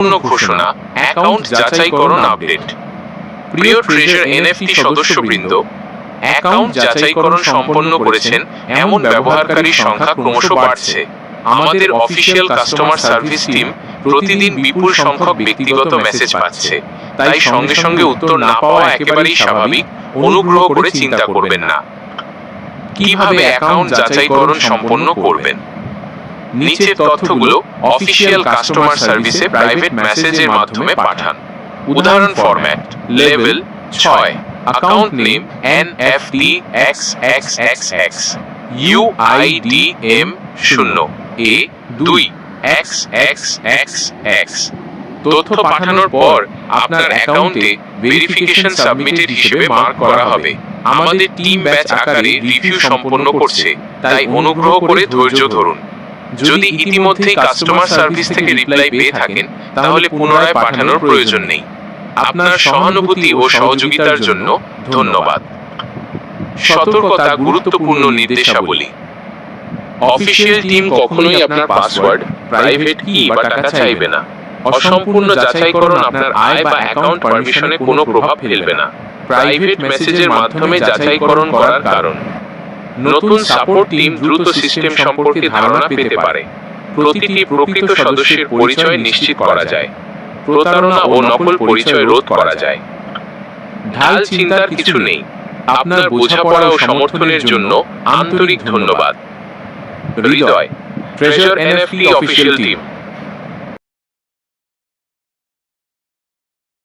গুরুত্বপূর্ণ ঘোষণা। অ্যাকাউন্ট যাচাইকরণ আপডেট। প্রিয় ট্রেজার এনএফটি সদস্যবৃন্দ অ্যাকাউন্ট যাচাইকরণ সম্পন্ন করেছেন, এমন ব্যবহারকারীর সংখ্যা ক্রমশ বাড়ছে। আমাদের অফিসিয়াল কাস্টমার সার্ভিস টিম প্রতিদিন বিপুল সংখ্যক ব্যক্তিগত মেসেজ পাচ্ছে। তাই সঙ্গে সঙ্গে উত্তর না পাওয়া একেবারেই স্বাভাবিক। অনুগ্রহ করে চিন্তা করবেন না। কীভাবে অ্যাকাউন্ট যাচাইকরণ সম্পন্ন করবেন? নিচের তথ্যগুলো অফিসিয়াল কাস্টমার সার্ভিসে প্রাইভেট মেসেজের মাধ্যমে পাঠান। উদাহরণ ফরম্যাট লেভেল ছয় account name N F D X X X X U I D M শূন্য এ দুই এক্স এক্স এক্স এক্স তথ্য পাঠানোর পর আপনার অ্যাকাউন্টে ভেরিফিকেশন সাবমিটেড হিসেবে মার্ক করা হবে। আমাদের টিম ব্যাচ আকারে রিভিউ সম্পন্ন করছে তাই অনুগ্রহ করে ধৈর্য ধরুন। যদি ইতিমধ্যেই কাস্টমার সার্ভিস থেকে রিপ্লাই পেয়ে থাকেন তাহলে পুনরায় পাঠানোর প্রয়োজন নেই। আপনার সহানুভূতি ও সহযোগিতার জন্য ধন্যবাদ। সতর্কতা গুরুত্বপূর্ণ নির্দেশাবলী। অফিসিয়াল টিম কখনোই আপনার পাসওয়ার্ড প্রাইভেট কি বা টাকা চাইবে না। অসম্পূর্ণ যাচাইকরণ আপনার আয় বা অ্যাকাউন্ট পারমিশনে কোনো প্রভাব ফেলবে না। প্রাইভেট মেসেজের মাধ্যমে যাচাইকরণ করার কারণ। নতুন সাপোর্ট টিম দ্রুত সিস্টেম সম্পর্কে ধারণা পেতে পারে। প্রতিটি প্রকৃত সদস্যের পরিচয় নিশ্চিত করা যায়। প্রতারণা ও নকল পরিচয় রোধ করা যায়। ঢাল চিন্তার কিছু নেই। আপনার বোঝাপড়া ও সমর্থনের জন্য আন্তরিক ধন্যবাদ। হৃদয় ট্রেজার এনএফটি অফিসিয়াল টিম